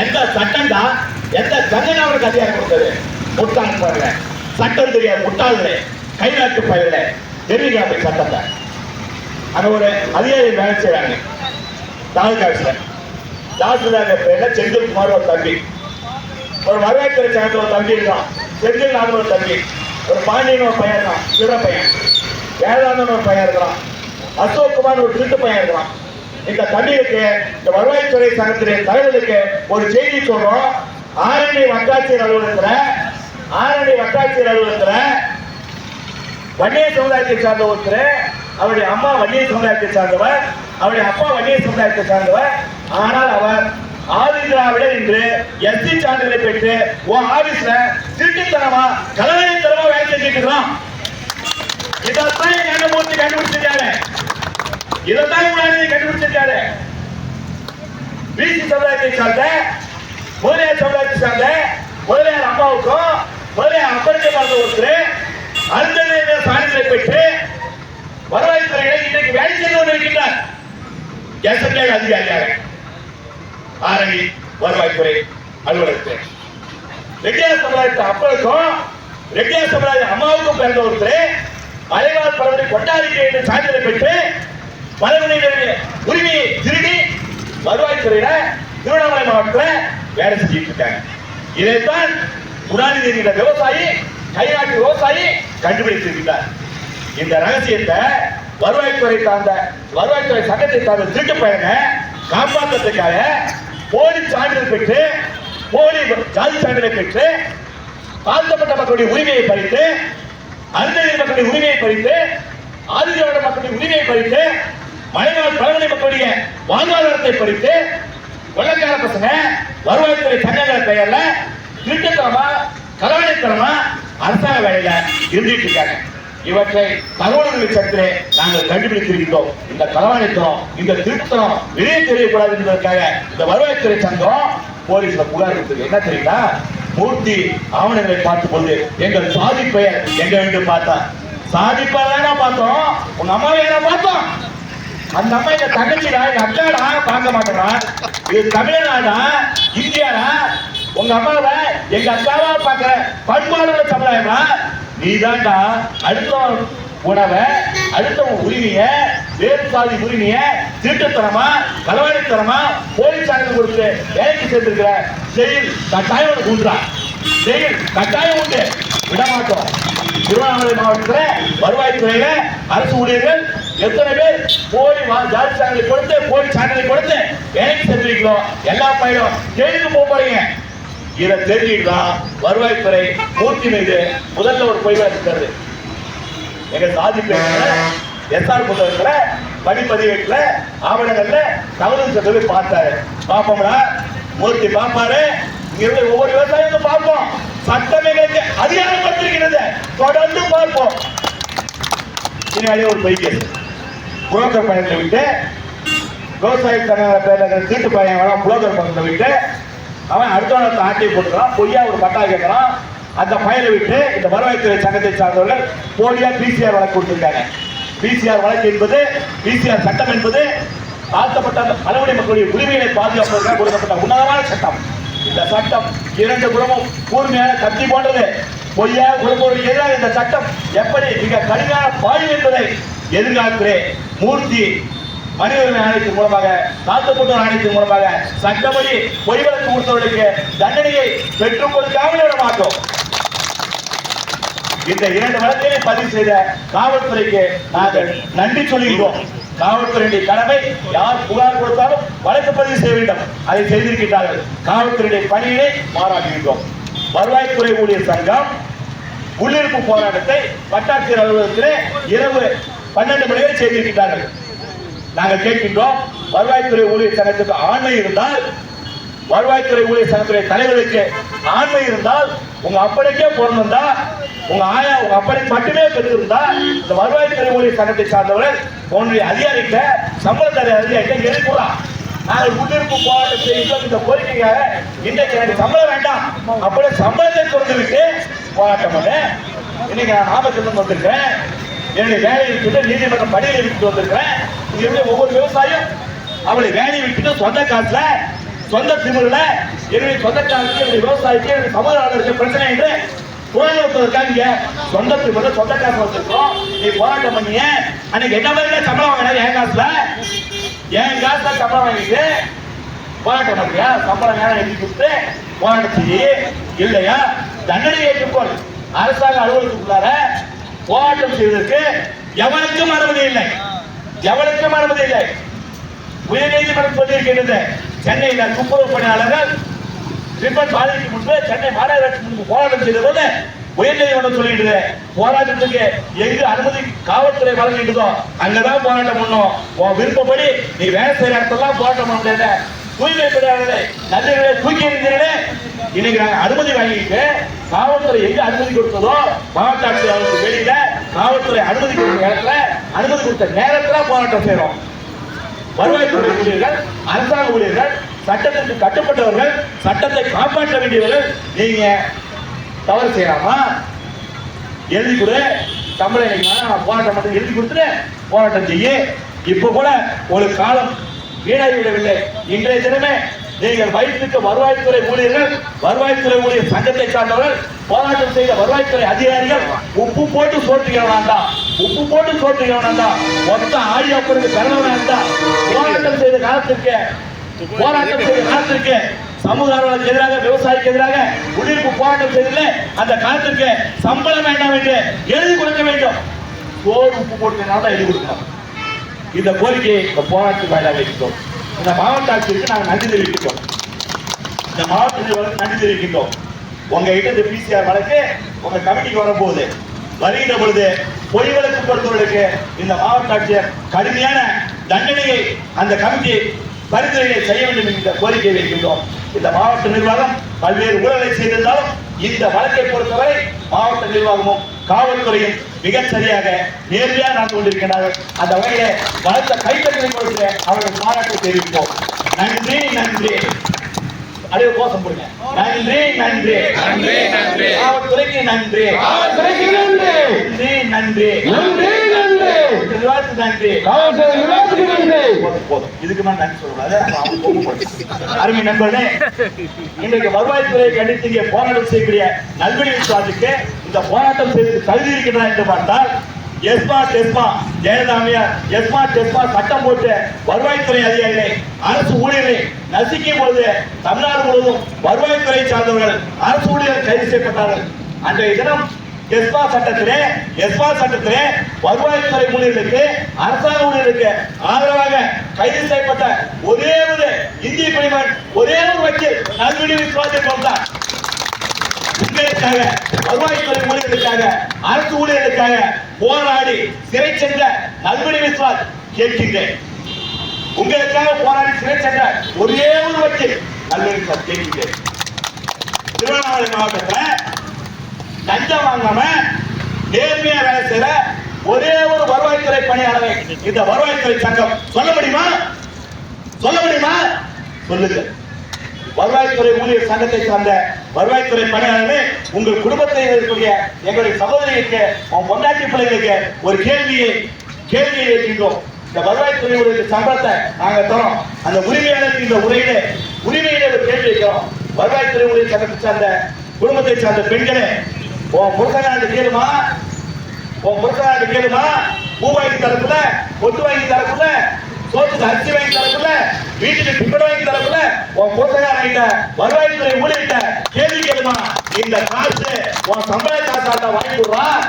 எந்த சட்டம்டா எந்த சங்கம் அவனுக்கு அதிகாரம் கொடுத்தது? முட்டாள் பாருங்க. சட்டம் தெரியாது முட்டாள்களே கை நாட்டு பயிர்களே தெரிவிக்க சட்டத்தை. அங்க ஒரு அதிகாரி வேலை செய்யறாங்க தாலுகா ஆஃபீஸ்ல தாசில்தார் பேர்ல செந்தில்குமார் ஒரு தம்பி. ஒரு வருவாய்த்துறை சேர்ந்த ஒரு தம்பி இருக்கான். செந்தில் நாடு ஒரு தம்பி. ஒரு பாண்டியன் ஒரு பையன் இருக்கான். சிற பையன். வேதாந்தன் ஒரு பையன் இருக்கிறான் அசோக் குமார் ஒரு திருட்டு பையன் இருக்கிறான் இந்த பள்ளிகளுக்கு இந்த வருவாய்த்துறை சங்கத்துடைய தலைவருக்கு ஒரு செய்தி சொல்றோம். ஆரணி வட்டாட்சியர் அலுவலகத்துல ஆரணி வட்டாட்சியர் அலுவலகத்துல வன்னிய சமுதாயத்தை சார்ந்த ஒருத்தர் அவருடைய அம்மா வன்னிய சமுதாயத்தை சார்ந்தவர் அவருடைய அப்பா வன்னிய சமுதாயத்தை சார்ந்தவர். ஆனால் அவர் ஆதிதிராவிட என்று எஸ்டி சான்றிதழை பெற்று உன் ஆபீஸ்ல திருட்டுத்தனமா கலவரத்தனமா வேலை செஞ்சுட்டு இருக்கிறான். இதான் என்ன கண்டுபிடிச்சு கண்டுபிடிச்சிருக்காரு. இதைத்தான் உங்களை கண்டுபிடிச்சிருக்காரு பிசி சமுதாயத்தை சார்ந்த முதலியார் சமுதாயத்தை சார்ந்த முதலியார் அம்மாவுக்கும் முதலியார் அப்பனுக்கு பார்த்த ஒருத்தர் அடுத்த சான்றிதழை பெற்று வருவாய்த்துறையில இன்றைக்கு வேலை செய்து கொண்டிருக்கின்றார். எஸ்என்ஏ அதிகாரியாக ஆரணி வருவாய்த்துறை அலுவலகத்தில். ரெட்டியார் சமுதாயத்தை அப்பனுக்கும் ரெட்டியார் சமுதாய அம்மாவுக்கும் பிறந்த ஒருத்தர் மலைவாழ் பரவலை கொண்டாடிக்கை என்று சான்றிதழை பெற்று பரவலினுடைய உரிமையை திருடி வருவாய்த்துறையில திருவண்ணாமலை மாவட்டத்தில் வேலை செஞ்சுட்டு இருக்காங்க. இதைத்தான் குணாநிதி என்கிற விவசாயி கைநாட்டு விவசாயி கண்டுபிடித்திருக்கிறார். இந்த ரகசியத்தை வருவாய்த்துறை சார்ந்த வருவாய்த்துறை சங்கத்தை சார்ந்த திருட்டு பையனை காப்பாற்றுறதுக்காக போலி சான்றிதழ் பெற்று போலி ஜாதி சான்றிதழை பெற்று தாழ்த்தப்பட்ட மக்களுடைய உரிமையை பறித்து அருந்ததி மக்களுடைய உரிமையை பறித்து ஆதிதிராவிட மக்களுடைய உரிமையை பறித்து மலைநாடு பழங்குடி மக்களுடைய வாழ்வாதாரத்தை பறித்து வெள்ளக்கார பசங்க வருவாய்த்துறை சங்கங்கள் பெயர்ல திருட்டுத்தனமா கலவடைத்தனமா அரசாங்க வேலையில இருந்துட்டு இருக்காங்க. இவற்றை தகவல்கள் சத்திரே நாங்கள் கண்டுபிடித்திருக்கிறோம் இந்த களவாணித்தனம் இந்த திருத்தனம் வெளியே தெரியக்கூடாது என்பதற்காக இந்த வருவாய்த்துறை சங்கம் போலீஸ்ல புகார் கொடுத்தது. என்ன தெரியுங்களா மூர்த்தி ஆவணங்களை பார்க்கும் போது எங்கள் சாதி பெயர் எங்க என்று பார்த்தா சாதி பெயர் பார்த்தோம். உங்க அம்மாவை என்ன பார்த்தோம் அந்த அம்மா எங்க தங்கச்சிடா எங்க அக்காடா பார்க்க மாட்டேறான் இது தமிழனாடா இந்தியாடா. உங்க அம்மாவை எங்க அக்காவா பார்க்கிற பண்பாளர் சமுதாயமா நீதான்டா அடுத்தவன் உணவை அடுத்தவன் உரிமைய வேறு சாதி உரிமைய திருட்டுத்தனமா கலவாணித்தனமா போலீஸ் சார்ந்து கொடுத்து வேலைக்கு சேர்ந்திருக்கிற செயல் கட்டாயம் உண்டா? செயல் கட்டாயம் உண்டு. விட மாட்டோம் திருவண்ணாமலை மாவட்டத்தில் வருவாய்த்துறையில அரசு ஊழியர்கள் எத்தனை பேர் போலி வா- ஜாதி சான்றிதழ் கொடுத்து போலி சான்றிதழ் கொடுத்து எனக்கு செஞ்சிருக்கீங்களோ எல்லா பயிரும் ஜெயிலுக்கு போக போறீங்க. இதை தெரிஞ்சுக்கலாம் வருவாய்த்துறை மூர்த்தி மீது முதல்ல ஒரு பொய் வழக்கு எங்க சாதி பேர்ல எஸ்ஆர் புத்தகத்துல படிப்பதிவேட்டுல ஆவணங்கள்ல தவறு சொல்லி பார்த்தாரு. பார்ப்போம்னா மூர்த்தி பார்ப்பாரு. இருந்து ஒவ்வொரு விவசாயியும் பார்ப்போம். சட்டமே எங்களுக்கு அதிகாரப்பட்டிருக்கிறது தொடர்ந்து பார்ப்போம். பின்னாடியே ஒரு பொய் கேஸ். புரோக்கர் பயணத்தை விட்டு விவசாய பேரில் சீட்டு இருக்கிற பையன் வேணாம் புரோக்கர் பக்கத்தை விட்டு அவன் அடுத்தவனை ஆட்டி போட்டுக்கிறான் பொய்யா ஒரு பட்டா கேட்குறான் அந்த பையனை விட்டு இந்த வருவாய்த்துறை சங்கத்தை சார்ந்தவர்கள் போலியா பிசிஆர் வழக்கு கொடுத்துருக்காங்க. பிசிஆர் வழக்கு என்பது பிசிஆர் சட்டம் என்பது தாழ்த்தப்பட்ட அந்த பழங்குடி மக்களுடைய உரிமைகளை பாதுகாப்பதற்காக கொடுக்கப்பட்ட உன்னதமான சட்டம். இந்த சட்டம் இரண்டு குணமும் கூர்மையான கத்தி போன்றது. பொய்யா கொடுப்பவர்களுக்கு எதிராக இந்த சட்டம் எப்படி மிக கடுமையான பாயும் என்பதை எதிர்காலத்திலே மூர்த்தி மனிதர்கள் ஆணையத்தின் மூலமாக தாழ்த்தப்பட்டோர் ஆணையத்தின் மூலமாக சட்டப்படி பொய் வழக்கு கொடுத்தவர்களுக்கு தண்டனையை பெற்றுக் கொடுக்காமல் விட மாட்டோம் இந்த இரண்டு வழக்கினை பதிவு செய்த காவல்துறைக்கு நாங்கள் நன்றி சொல்கிறோம் காவல்துறையுடைய கடமை யார் புகார் கொடுத்தாலும் வழக்கு பதிவு செய்ய வேண்டும். அதை செய்திருக்கிறார்கள் காவல்துறையுடைய பணியினை பாராட்டுகின்றோம். வருவாய்த்துறை ஊழியர் சங்கம் உள்ளிருப்பு போராட்டத்தை வட்டாட்சியர் அலுவலகத்திலே இரவு பன்னெண்டு மணி வரை செய்திருக்கிறார்கள் நாங்கள் கேட்கின்றோம் வருவாய்த்துறை ஊழியர் சங்கத்துக்கு ஆண்மை இருந்தால் வருவாய்த்துறை ஊழியர் சங்கத்துடைய தலைவருக்கு ஆண்மை இருந்தால் உங்க அப்பனுக்கே பிறந்திருந்தா உங்க ஆயா உங்க அப்பனை மட்டுமே பெற்றிருந்தா இந்த வருவாய்த்துறை ஊழியர் சங்கத்தை சார்ந்தவர்கள் உன்னுடைய அதிகாரிக்க சம்பளத்தரை அதிகாரிக்க எழுப்பலாம் நாங்கள் குடியிருப்பு போராட்டம் செய்கிறோம் இந்த கோரிக்கைக்காக இன்றைக்கு எனக்கு சம்பளம் வேண்டாம். அப்படியே சம்பளத்தை திறந்து விட்டு போராட்டம் பண்ணேன். இன்னைக்கு நான் நாமக்கல் வந்திருக்கேன் என்னுடைய வேலையை விட்டு நீதிமன்றம் பணியை விட்டு வந்திருக்கிறேன். இங்க ஒவ்வொரு விவசாயம் அவளை வேலையை விட்டுட்டு சொந்த காசுல சொந்த திமிரில் என்னுடைய சொந்தக்காரருக்கு என்னுடைய விவசாயிக்கு என்னுடைய சமுதாயத்திற்கு பிரச்சனை என்று குரல் வைப்பதற்காக நீங்க சொந்த திமிரில் சொந்த காசு வச்சிருக்கோம் நீ போராட்டம் பண்ணீங்க அன்னைக்கு என்ன மாதிரி சம்பளம் வாங்கினா என் காசுல? என் காசுல சம்பளம் வாங்கிட்டு போராட்டம் பண்றியா சம்பளம் வேணாம் எழுதி கொடுத்து போராட்டம் செய்யி இல்லையா? தண்டனை ஏற்றுக்கொள். அரசாங்க அலுவலகத்துக்குள்ளார போராட்டம் செய்வதற்கு எவனுக்கும் அனுமதி இல்லை. எவனுக்கும் அனுமதி இல்லை. உயர்நீதிமன்றம் சொல்லியிருக்கின்றது சென்னையில் துப்புரவு பணியாளர்கள் ரிப்பன் பாதைக்கு முன்பு சென்னை மாநகராட்சி முன்பு போராட்டம் செய்த போது உயர்நீதிமன்றம் சொல்லிடுது போராட்டத்துக்கு எங்கு அனுமதி காவல்துறை வழங்கிட்டதோ அங்கதான் போராட்டம் பண்ணும். உன் விருப்பப்படி நீ வேலை செய்யற இடத்தெல்லாம் போராட்டம் பண்ண முடியாது. தூய்மை பணியாளர்களை நன்றிகளை தூக்கி எறிந்தீர்களே இன்னைக்கு நாங்க அனுமதி வாங்கிட்டு காவல்துறை எங்க அனுமதி கொடுத்ததோ மாவட்ட ஆட்சியாளருக்கு வெளியில காவல்துறை அனுமதி கொடுத்த நேரத்துல அனுமதி கொடுத்த நேரத்துல போராட்டம் செய்யறோம். வருவாய்த்துறை ஊழியர்கள் அரசாங்க ஊழியர்கள் சட்டத்திற்கு கட்டுப்பட்டவர்கள் சட்டத்தை காப்பாற்ற வேண்டியவர்கள் நீங்க தவறு செய்யலாமா எழுதி கொடு. தமிழை நான் போராட்டம் மட்டும் எழுதி கொடுத்துட்டு போராட்டம் செய்ய. இப்ப கூட ஒரு காலம் வீணாகி விடவில்லை. இன்றைய தினமே நீங்கள் வயிற்றுக்கு வருவாய்த்துறை ஊழியர்கள் வருவாய்த்துறை ஊழியர் சங்கத்தை சார்ந்தவர்கள் போராட்டம் செய்த வருவாய்த்துறை அதிகாரிகள் உப்பு போட்டு சோற்றுகிறவனாண்டா உப்பு போட்டு சோற்றுகிறவனாண்டா மொத்த ஆடி அப்பருக்கு பிறந்தவனா போராட்டம் செய்த காலத்திற்கு போராட்டம் செய்த காலத்திற்கு சமூகங்களுக்கு எதிராக விவசாயிக்கு எதிராக குடியிருப்பு போராட்டம் செய்ததில்லை அந்த காலத்திற்கு சம்பளம் வேண்டாம் என்று எழுதி கொடுக்க வேண்டும். சோறு உப்பு போட்டுனால தான் எழுதி கொடுக்கணும். இந்த கோரிக்கையை இந்த போராட்டத்துக்கு வாயிலாக வைக்கிறோம் இந்த மாவட்ட ஆட்சியருக்கு நாங்கள் நன்றி தெரிவிக்கின்றோம் இந்த மாவட்ட நிர்வாகத்துக்கு நன்றி தெரிவிக்கின்றோம். உங்ககிட்ட இந்த பிசிஆர் வழக்கு உங்க கமிட்டிக்கு வரப்போகுது வருகின்ற பொழுது பொய் வழக்கு பொறுத்தவர்களுக்கு இந்த மாவட்ட ஆட்சியர் கடுமையான தண்டனையை அந்த கமிட்டி பரிந்துரையை செய்ய வேண்டும் என்ற கோரிக்கை வைக்கின்றோம். இந்த மாவட்ட நிர்வாகம் பல்வேறு ஊழலை செய்திருந்தாலும் இந்த வழக்கை பொறுத்தவரை மாவட்ட நிர்வாகமும் காவல்துறையும் மிகச் சரியாக நேர்மையாக நடந்து கொண்டிருக்கிறார்கள் அந்த வகையில பலத்த கைத்தட்டலை கொடுத்து அவர்கள் பாராட்டு தெரிவிப்போம். நன்றி நன்றி. அப்படியே கோஷம் போடுங்க. நன்றி நன்றி. நன்றி நன்றி. நன்றி நன்றி. நன்றி நன்றி. நன்றி நன்றி. நிர்வாகத்துக்கு நன்றி காவல்துறை நிர்வாகத்துக்கு நன்றி. போதும் போதும் இதுக்கு மேல நன்றி சொல்லக்கூடாது அது அவங்க கோபப்படும். அருமை நண்பர்களே இன்றைக்கு வருவாய்த்துறை கண்டித்து போராட்டம் செய்யக்கூடிய நல்வழி விசுவாசிக்கு இந்த போராட்டம் செய்து தகுதி இருக்கிறதா என்று பார்த்தால் எஸ்மா டெஸ்மா ஜெயலலிதாமையார் எஸ்மா டெஸ்மா சட்டம் போட்டு வருவாய்த்துறை அதிகாரிகளை அரசு ஊழியர்களை நசுக்கிய பொழுது தமிழ்நாடு முழுவதும் வருவாய்த்துறை சார்ந்தவர்கள் அரசு ஊழியர்கள் கைது செய்யப்பட்டார்கள். அன்றைய தினம் எஸ்பா சட்டத்திலே எஸ்பா சட்டத்திலே வருவாய்த்துறை ஊழியர்களுக்கு அரசாங்க ஊழியர்களுக்கு ஆதரவாக கைது செய்யப்பட்ட ஒரே ஒரு இந்திய குடிமகன் ஒரே ஒரு வக்கீல் நல்விடி விசுவாசத்தை கொடுத்தார் உங்களுக்காக வருவாய்த்துறை ஊழியர்களுக்காக அரசு ஊழியர்களுக்காக போராடி சிறை சென்ற நல்விடி விஸ்வாஸ் கேட்கின்றேன். உங்களுக்காக போராடி சிறை சென்ற ஒரே ஒரு வக்கீல் நல்விடி விஸ்வாஸ் கேட்கின்றேன். திருவண்ணாமலை மாவட்டத்தில் லஞ்சம் வாங்காம நேர்மையா வேலை செய்யற ஒரே ஒரு வருவாய்த்துறை பணியாளரை இந்த வருவாய்த்துறை சங்கம். சொல்ல முடியுமா? சொல்ல முடியுமா? சொல்லுங்க. வருவாய்த்துறை ஊழியர் சங்கத்தை சார்ந்த வருவாய்த்துறை பணியாளர்களே உங்கள் குடும்பத்தை இருக்கக்கூடிய எங்களுடைய சகோதரிகளுக்கு உன் பொண்டாட்டி பிள்ளைகளுக்கு ஒரு கேள்வியை கேள்வியை வைக்கின்றோம் இந்த வருவாய்த்துறை ஊழியர் சம்பளத்தை நாங்கள் தரோம். அந்த உரிமையாளருக்கு இந்த உரையிலே உரிமையிலே ஒரு கேள்வி வைக்கிறோம் வருவாய்த்துறை ஊழியர் சங்கத்தை சார்ந்த குடும்பத்தை சார்ந்த பெண்களே உன் புருஷனாண்டு கேளுமா? உன் புருஷனாண்டு கேளுமா? பூ வாங்கி தரக்குள்ள பொட்டு வாங்கி தரக்குள்ள சோத்துக்கு அரிசி வாங்கி தரக்குள்ள வீட்டுக்கு டிக்கெட் வாங்கி தரக்குள்ள உன் புருஷனாண்ட வருவாய்த்துறை ஊழியர்கிட்ட கேள்வி கேளுமா? இந்த காசு உன் சம்பள காசாட்ட வாங்கி விடுறான்